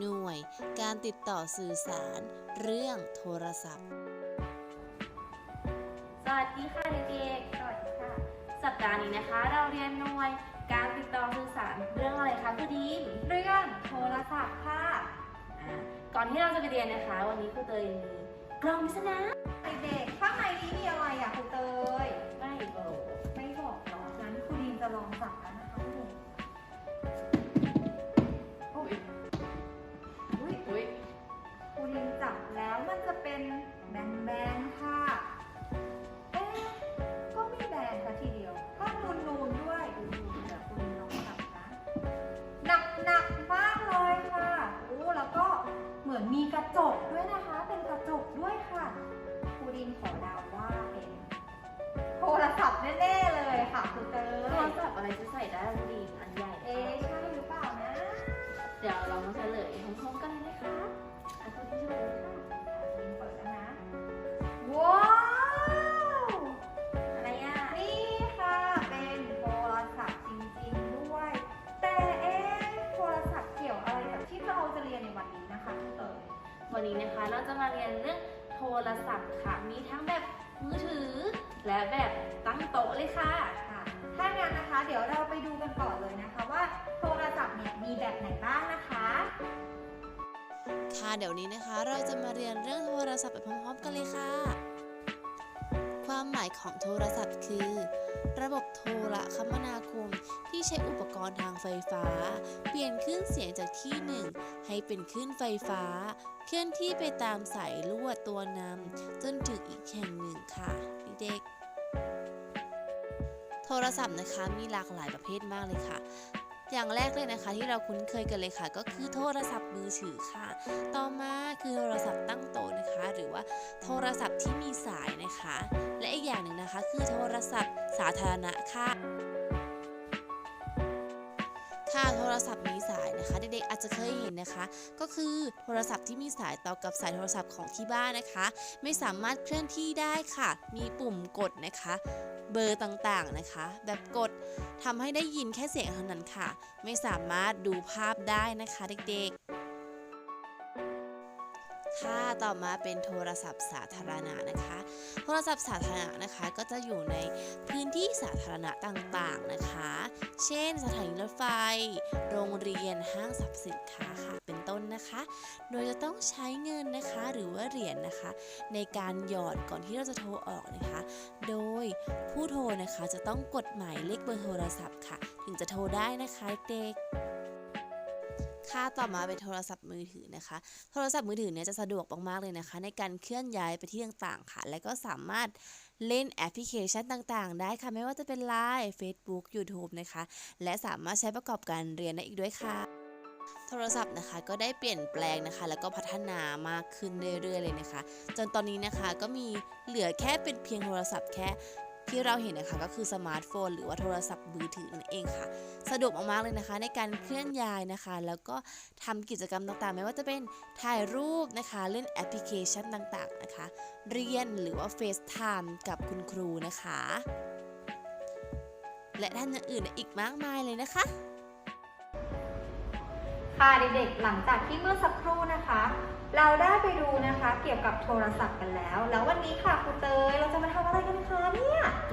หน่วย การติดต่อสื่อสาร เรื่องโทรศัพท์ สวัสดีค่ะเด็กๆสวัสดีค่ะ สัปดาห์นี้นะคะ เราเรียนหน่วย การติดต่อสื่อสารเรื่องอะไรคะคุณดีมเรื่องโทรศัพท์ค่ะอ่าก่อนที่เราจะไปเรียนนะคะ วันนี้ครูเตยมีกล่องปริศนาเด็กๆข้างในนี้มีอะไรอะครูเตยไม่บอกไม่บอกหรอกงั้นครูดีนจะลองจับแล้วนะคะลูก มีกระจกด้วยนะคะ เป็นกระจกด้วยค่ะครูดินขอเดาว่าเป็นโทรศัพท์แน่ๆเลยค่ะครูเตโทรศัพท์อะไรจะใส่ได้คุณดีมอัน นนี้นะคะ เราจะมาเรียนเรื่องโทรศัพท์ค่ะ มีทั้งแบบมือถือ และแบบตั้งโต๊ะเลยค่ะค่ะ ถ้างั้นนะคะ เดี๋ยวเราไปดูกันก่อนเลยนะคะว่าโทรศัพท์เนี่ยมีแบบไหนบ้างนะคะค่ะเดี๋ยวนี้นะคะ เราจะมาเรียนเรื่องโทรศัพท์ไปพร้อมๆกันเลยค่ะ ความหมายของโทรศัพท์คือ ระบบโทรคมนาคมที่ ใช้อุปกรณ์ทางไฟฟ้า เปลี่ยนคลื่นเสียงจากที่หนึ่งให้เป็นคลื่นไฟฟ้า เคลื่อนที่ไปตามสายลวดตัวนำจนถึงอีกแห่งหนึ่งค่ะเด็กๆโทรศัพท์นะคะมีหลากหลายประเภทมากเลยค่ะอย่างแรกเลยนะคะที่เราคุ้นเคยกันเลยค่ะ ก็คือโทรศัพท์มือถือค่ะ ต่อมาคือโทรศัพท์ตั้งโต๊ะนะคะ หรือว่าโทรศัพท์ที่มีสายนะคะ และอีกอย่างหนึ่งนะคะ คือโทรศัพท์สาธารณะค่ะ ค่ะโทรศัพท์มีสายนะคะ เด็กๆอาจจะเคยเห็นนะคะ ก็คือโทรศัพท์ที่มีสายต่อกับสายโทรศัพท์ของที่บ้านนะคะ ไม่สามารถเคลื่อนที่ได้ค่ะ มีปุ่มกดนะคะเบอร์ต่างๆนะคะ แบบกดทำให้ได้ยินแค่เสียงเท่านั้นค่ะ ไม่สามารถดูภาพได้นะคะเด็กๆ ค่ะ ต่อมาเป็นโทรศัพท์สาธารณะนะคะ โทรศัพท์สาธารณะนะคะก็จะอยู่ในพื้นที่สาธารณะต่างๆนะคะ เช่น สถานีรถไฟ โรงเรียน ห้างสรรพสินค้าค่ะเป็นต้นนะคะ โดยจะต้องใช้เงินนะคะหรือว่าเหรียญนะคะ ในการหยอดก่อนที่เราจะโทรออกนะคะ โดยผู้โทรนะคะจะต้องกดหมายเลขเบอร์โทรศัพท์ค่ะ ถึงจะโทรได้นะคะเด็ก ค่าต่อมาเป็นโทรศัพท์มือถือนะคะ โทรศัพท์มือถือเนี่ยจะสะดวกมากๆเลยนะคะ ในการเคลื่อนย้ายไปที่ต่างๆค่ะ และก็สามารถเล่นแอปพลิเคชันต่างๆ ได้ค่ะ ไม่ว่าจะเป็น Line Facebook YouTube นะคะ และสามารถใช้ประกอบการเรียนได้อีกด้วยค่ะโทรศัพท์นะคะก็ได้เปลี่ยนแปลงนะคะ แล้วก็พัฒนามากขึ้นเรื่อยๆเลยนะคะ จนตอนนี้นะคะก็มีเหลือแค่เป็นเพียงโทรศัพท์แค่ ที่เราเห็นนะคะก็คือสมาร์ทโฟน หรือว่าโทรศัพท์มือถือนั่นเองค่ะ สะดวกมากๆเลยนะคะ ในการเคลื่อนย้ายนะคะ แล้วก็ทำกิจกรรมต่างๆ ไม่ว่าจะเป็นถ่ายรูปนะคะเล่นแอปพลิเคชันต่างๆนะคะ เรียนหรือว่า FaceTime กับคุณครูนะคะ และท่านอื่นๆอีกมากมายเลยนะคะค่ะเด็กๆ หลังจากที่เมื่อสักครู่นะคะ เราได้ไปดูนะคะ เกี่ยวกับโทรศัพท์กันแล้ว แล้ววันนี้ค่ะครูเตยเราจะ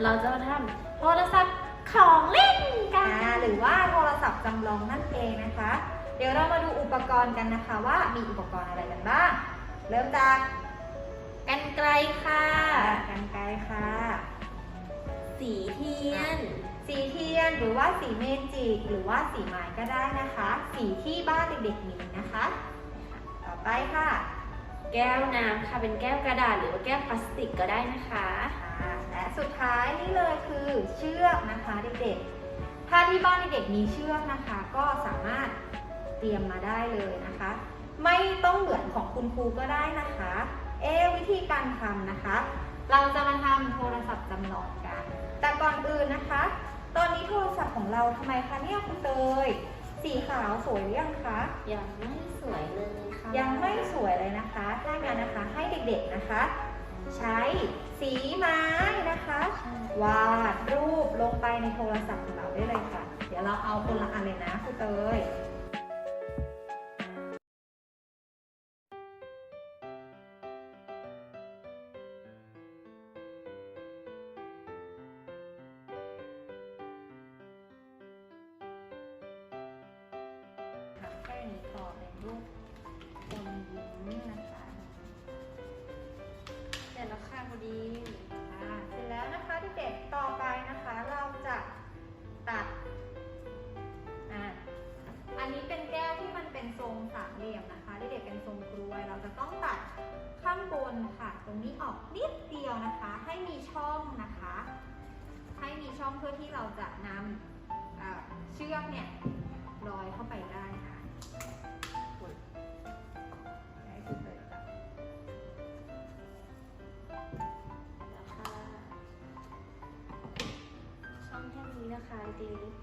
เนี่ยเราจะมาทำโทรศัพท์ของเล่นกัอ่านหรือว่าโทรศัพท์จำลองนั่นเองนะคะ เดี๋ยวเรามาดูอุปกรณ์กันนะคะ ว่ามีอุปกรณ์อะไรกันบ้าง เริ่มจากกันไกลค่ะกันไกรค่ะ สีเทียน สีเทียนหรือว่าสีเมจิกหรือว่าสีไม้ก็ได้นะคะ สีที่บ้านเด็กๆมีนะคะ ต่อไปค่ะ แก้วน้ำค่ะเป็นแก้วกระดาษหรือว่าแก้วพลาสติกก็ได้นะคะอ่าและ สุดท้ายนี่เลยคือเชือกนะคะเด็กๆ ถ้าที่บ้านเด็กๆมีเชือกนะคะ ก็สามารถเตรียมมาได้เลยนะคะ ไม่ต้องเหมือนของคุณครูก็ได้นะคะ เอะวิธีการทำนะคะ เราจะมาทำโทรศัพท์จำลองกัน แต่ก่อนอื่นนะคะ ตอนนี้โทรศัพท์ของเราทำไมคะเนี่ยคุณเตยสีขาวสวยหรือยังคะ ยังไม่สวยเลยค่ะ ยังไม่สวยเลยนะคะ ถ้างั้นนะคะให้เด็กๆนะคะ ใช้สีไม้นะคะ วาดรูปลงไปในโทรศัพท์ของเราได้เลยค่ะ เดี๋ยวเราเอาคนละอันเลยนะคุณเตยแค่นี้พอเป็นรูปคนยิ้มนะคะ ดีอ่าเสร็จแล้วนะคะเด็กๆต่อไปนะคะเราจะตัดอ่าอันนี้เป็นแก้วที่มันเป็นทรงสามเหลี่ยมนะคะเด็กๆเป็นทรงกลวย เราจะต้องตัดข้างบนค่ะ ตรงนี้ออกนิดเดียวนะคะ ให้มีช่องนะคะ ให้มีช่องเพื่อที่เราจะนำเชือกเนี่ยลอยเข้าไปได้ค่ะ นี้นะ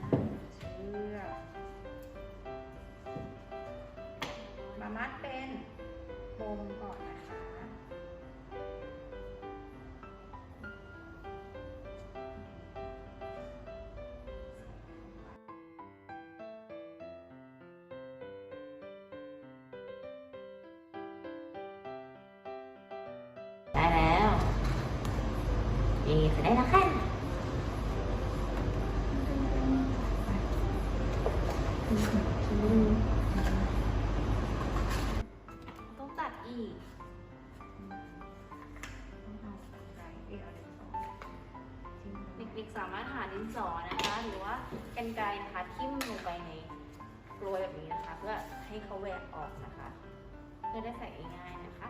คะเด็กเชือกมามัดเป็นปมก่อนนะ เอ๊จะได้แล้วค่ะต้องตัดอีกเด็กๆสามารถหาดินสอนะคะ หรือว่ากันไกรนะคะทิ่มลงไปในกลวยแบบนี้นะคะ เพื่อให้เขาแหวกออกนะคะ เพื่อได้ใส่ง่ายๆนะคะ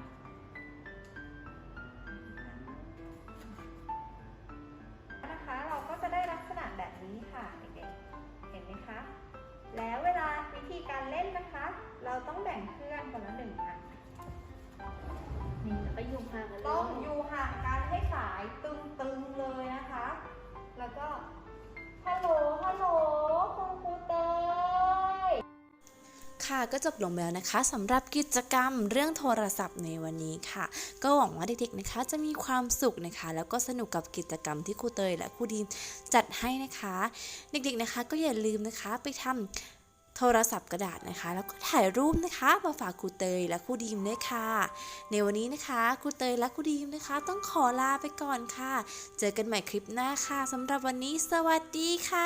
จะได้ลักษณะแบบนี้ค่ะเด็กๆเห็นไหมคะ แล้วเวลาวิธีการเล่นนะคะ เราต้องแบ่งเพื่อนคนละหนึ่งอันนี่แล้วก็ยุงห่างกันเลยต้องอยู่ห่างกันให้สายตึงๆเลยนะคะ แล้วก็ฮัลโหลฮัลโหล ค่ะ ก็จบลงแล้วนะคะสำหรับกิจกรรมเรื่องโทรศัพท์ในวันนี้ค่ะ ก็หวังว่าเด็กๆนะคะจะมีความสุขนะคะ แล้วก็สนุกกับกิจกรรมที่ครูเตยและครูดีมจัดให้นะคะ เด็กๆนะคะ ก็อย่าลืมนะคะไปทำโทรศัพท์กระดาษนะคะ แล้วก็ถ่ายรูปนะคะมาฝากครูเตยและครูดีมด้วยค่ะ ในวันนี้นะคะครูเตยและครูดีมนะคะ ต้องขอลาไปก่อนค่ะ เจอกันใหม่คลิปหน้าค่ะสำหรับวันนี้ สวัสดีค่ะ